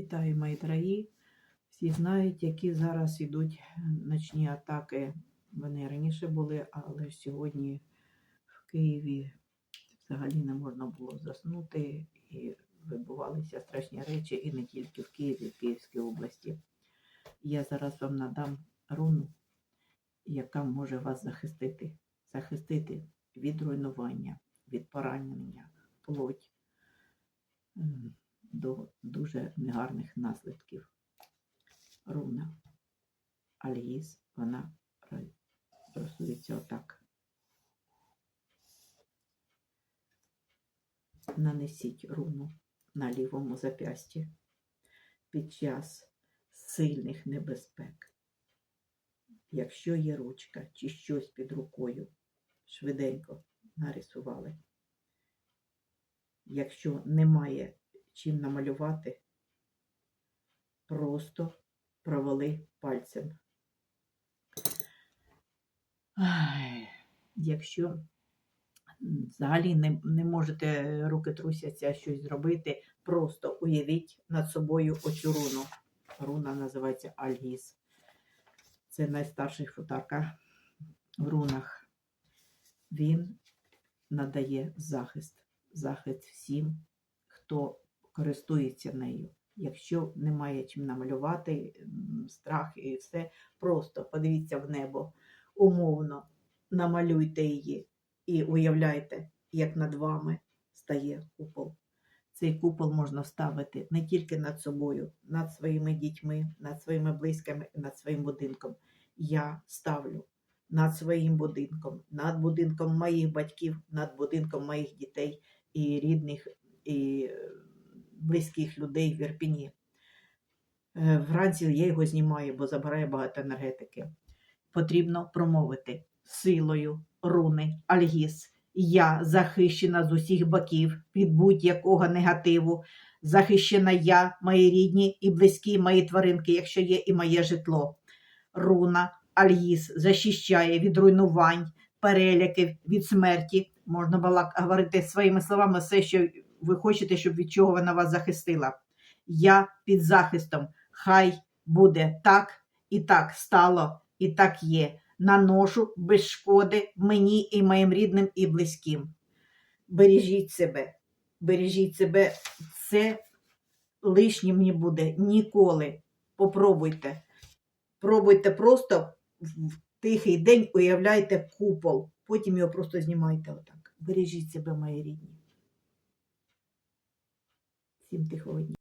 Вітаю, мої дорогі. Всі знають, які зараз йдуть ночні атаки. Вони раніше були, але сьогодні в Києві взагалі не можна було заснути і вибувалися страшні речі, і не тільки в Києві, в Київській області. Я зараз вам надам руну, яка може вас захистити, захистити від руйнування, від поранення, плоть до дуже негарних наслідків. Руна Альгіз, вона ра- отак. Нанесіть руну на лівому зап'ясті під час сильних небезпек. Якщо є ручка чи щось під рукою, швиденько нарисували. Якщо немає чим намалювати, просто провели пальцем. Ай, Якщо взагалі не, не можете, руки трусяться щось зробити, просто уявіть над собою оцю руну. Руна називається Альгіз. Це найстарший футака в рунах. Він надає захист, захист всім, хто користується нею. Якщо немає чим намалювати, страх і все, просто подивіться в небо, умовно намалюйте її і уявляйте, як над вами стає купол. Цей купол можна ставити не тільки над собою, над своїми дітьми, над своїми близькими над своїм будинком. Я ставлю над своїм будинком, над будинком моїх батьків, над будинком моїх дітей і рідних і близьких людей в Ірпіні. Е, Вранці я його знімаю, бо забирає багато енергетики. Потрібно промовити силою руни Альгіс. Я захищена з усіх боків від будь-якого негативу. Захищена я, мої рідні і близькі мої тваринки, якщо є і моє житло. Руна Альгіс захищає від руйнувань, переляків, від смерті. Можна було говорити своїми словами все, що ви хочете, щоб від чого вона вас захистила. Я під захистом. Хай буде так і так стало, і так є. Наношу без шкоди мені і моїм рідним і близьким. Бережіть себе, бережіть себе. Це лишнім не буде ніколи. Попробуйте. Пробуйте просто в тихий день уявляйте купол. Потім його просто знімайте отак. Бережіть себе, мої рідні. Всім тихого дня.